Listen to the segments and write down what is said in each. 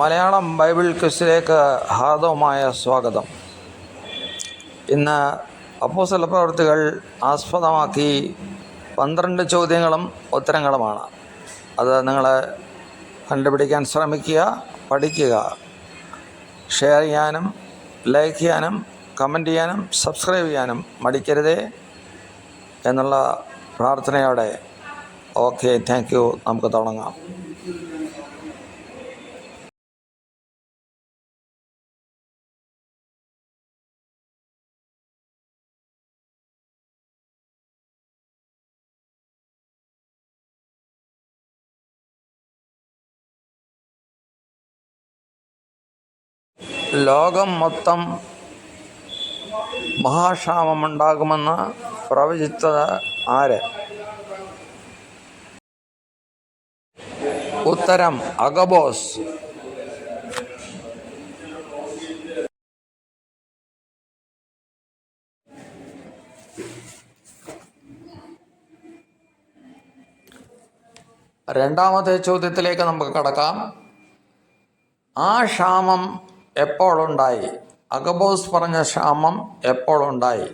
Malayalam Bible ക്വിസിലേക്ക് ഹാർദവമായ സ്വാഗതം. ഇന്ന് അപ്പോസല പ്രവർത്തികൾ ആസ്പദമാക്കി പന്ത്രണ്ട് ചോദ്യങ്ങളും ഉത്തരങ്ങളുമാണ്. അത് നിങ്ങൾ കണ്ടുപിടിക്കാൻ ശ്രമിക്കുക പഠിക്കുക. ഷെയർ ചെയ്യാനും ലൈക്ക് ചെയ്യാനും കമന്റ് ചെയ്യാനും സബ്സ്ക്രൈബ് ചെയ്യാനും മടിക്കരുതേ എന്നുള്ള പ്രാർത്ഥനയോടെ. Okay thank you. നമുക്ക് തുടങ്ങാം. ലോകം മൊത്തം മഹാക്ഷാമമുണ്ടാകുമെന്ന് പ്രവചിച്ചത് ആര്? ഉത്തരം അഗബോസ്. രണ്ടാമത്തെ ചോദ്യത്തിലേക്ക് നമുക്ക് കടക്കാം. ആ ക്ഷാമം എപ്പോൾ ഉണ്ടായി അഗബോസ് പറഞ്ഞ ക്ഷാമം എപ്പോഴുണ്ടായി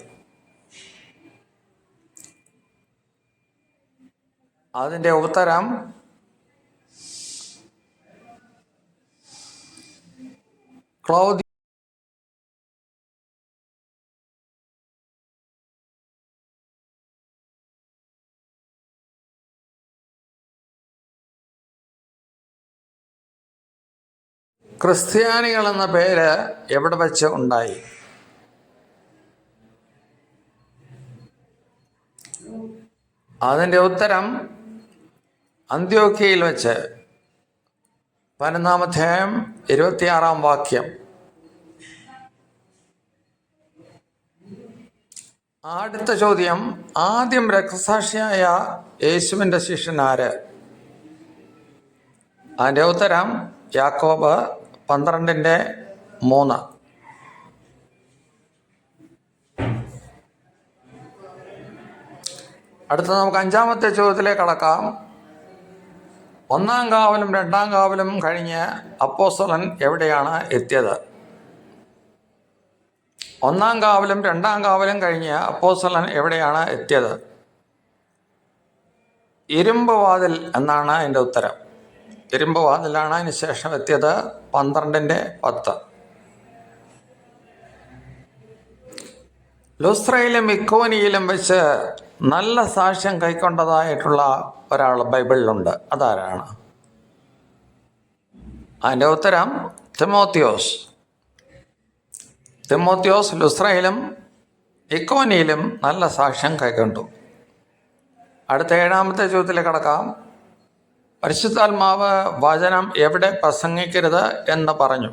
അതിന്റെ ഉത്തരം ക്ലൗദി ക്രിസ്ത്യാനികൾ എന്ന പേര് എവിടെ വെച്ച് ഉണ്ടായി? അതിന്റെ ഉത്തരം അന്ത്യോക്കിയയിൽ വെച്ച്. പതിനൊന്നാമധ്യായം ഇരുപത്തിയാറാം വാക്യം. അടുത്ത ചോദ്യം ആദ്യം രക്തസാക്ഷിയായ യേശുവിന്റെ ശിഷ്യൻ ആര്? അതിന്റെ ഉത്തരം യാക്കോബ് പന്ത്രണ്ടിന്റെ മൂന്ന്. അടുത്ത നമുക്ക് അഞ്ചാമത്തെ ചോദ്യത്തിലേക്ക് കടക്കാം. ഒന്നാം കാവലും രണ്ടാം കാവലും കഴിഞ്ഞ് അപ്പോസ്തലൻ എവിടെയാണ് എത്തിയത്? ഒന്നാം കാവലും രണ്ടാം കാവലും കഴിഞ്ഞ് അപ്പോസ്തലൻ എവിടെയാണ് എത്തിയത്? ഇരുമ്പ് വാതിൽ എന്നാണ് എന്റെ ഉത്തരം. ഇരുമ്പ് വാതിലാണ് അതിന് ശേഷം എത്തിയത് പന്ത്രണ്ടിന്റെ പത്ത്. ലുസ്രയിലും ഇക്കോനിയിലും വെച്ച് നല്ല സാക്ഷ്യം കൈക്കൊണ്ടതായിട്ടുള്ള ഒരാൾ ബൈബിളിലുണ്ട്. അതാരാണ്? അതിന്റെ ഉത്തരം തിമോത്തിയോസ് തിമോത്തിയോസ് ലുസ്രയിലും ഇക്കോനിയിലും നല്ല സാക്ഷ്യം കൈക്കൊണ്ടു. അടുത്ത ഏഴാമത്തെ ചോദ്യത്തിൽ കടക്കാം. പരിശുദ്ധാത്മാവ് വചനം എവിടെ പ്രസംഗിക്കരുത് എന്ന് പറഞ്ഞു.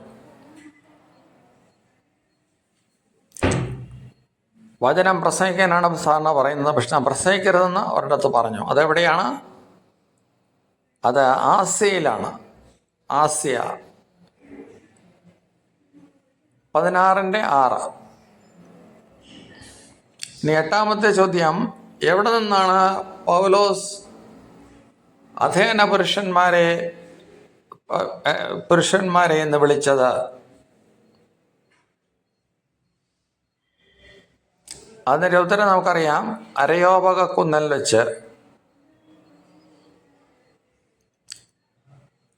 വചനം പ്രസംഗിക്കാനാണ് സാധാരണ പറയുന്നത് പക്ഷെ പ്രസംഗിക്കരുതെന്ന് ഒരിടത്ത് പറഞ്ഞു. അതെവിടെയാണ്? അത് ആസ്യയിലാണ്. ആസ്യ പതിനാറിന്റെ ആറ്. ഇനി എട്ടാമത്തെ ചോദ്യം എവിടെ നിന്നാണ് പൗലോസ് അധേന പുരുഷന്മാരെ പുരുഷന്മാരെ എന്ന് വിളിച്ചത് അതിന്റെ ഉത്തരം നമുക്കറിയാം. അരയോപക കുന്നൽ വെച്ച്.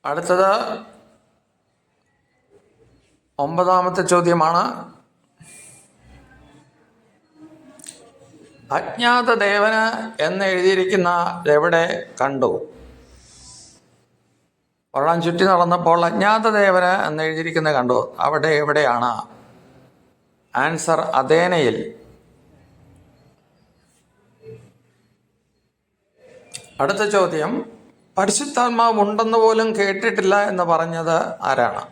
അടുത്തത് ഒമ്പതാമത്തെ ചോദ്യമാണ്. അജ്ഞാത ദേവന് എന്ന് എഴുതിയിരിക്കുന്ന എവിടെ കണ്ടു? വെള്ളം ചുറ്റി നടന്നപ്പോൾ അജ്ഞാതദേവന് എന്ന് എഴുതിയിരിക്കുന്നത് കണ്ടു. അവിടെ എവിടെയാണ്? ആൻസർ അതേനയിൽ അടുത്ത ചോദ്യം പരിശുദ്ധാത്മാവ് ഉണ്ടെന്ന് പോലും കേട്ടിട്ടില്ല എന്ന് പറഞ്ഞത് ആരാണ്?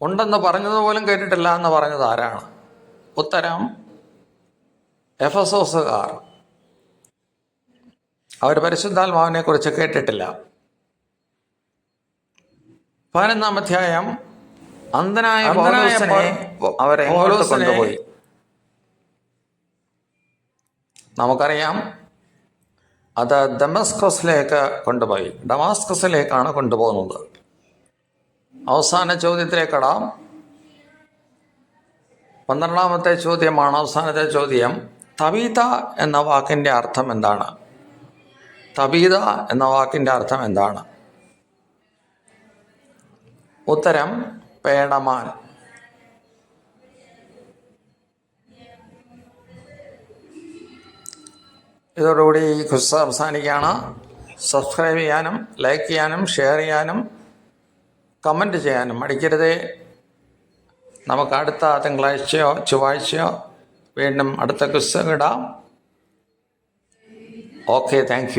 ഉണ്ടെന്ന് പറഞ്ഞത് പോലും കേട്ടിട്ടില്ല എന്ന് പറഞ്ഞത് ആരാണ്? ഉത്തരം എഫ് എസ് ഒസുകാർ അവർ പരിശുദ്ധാത്മാവിനെ കുറിച്ച് കേട്ടിട്ടില്ല. പതിനൊന്നാം അധ്യായം അന്ധനായ അവരെ കൊണ്ടുപോയി. നമുക്കറിയാം അത് ഡമസ്കസിലേക്ക് കൊണ്ടുപോയി. ഡമാസ്കസിലേക്കാണ് കൊണ്ടുപോകുന്നത്. അവസാന ചോദ്യത്തിലേക്ക് കടാം പന്ത്രണ്ടാമത്തെ ചോദ്യമാണ് അവസാനത്തെ ചോദ്യം. തബീത എന്ന വാക്കിന്റെ അർത്ഥം എന്താണ്? തബീത എന്ന വാക്കിന്റെ അർത്ഥം എന്താണ്? ഉത്തരം പേടമാൻ. ഇതോടുകൂടി ഈ ക്വിസ് അവസാനിക്കുകയാണ്. സബ്സ്ക്രൈബ് ചെയ്യാനും ലൈക്ക് ചെയ്യാനും ഷെയർ ചെയ്യാനും കമന്റ് ചെയ്യാനും മടിക്കരുതേ. നമുക്ക് അടുത്ത തിങ്കളാഴ്ചയോ ചൊവ്വാഴ്ചയോ വീണ്ടും അടുത്ത ക്വിസ് ഇടാം. Okay thank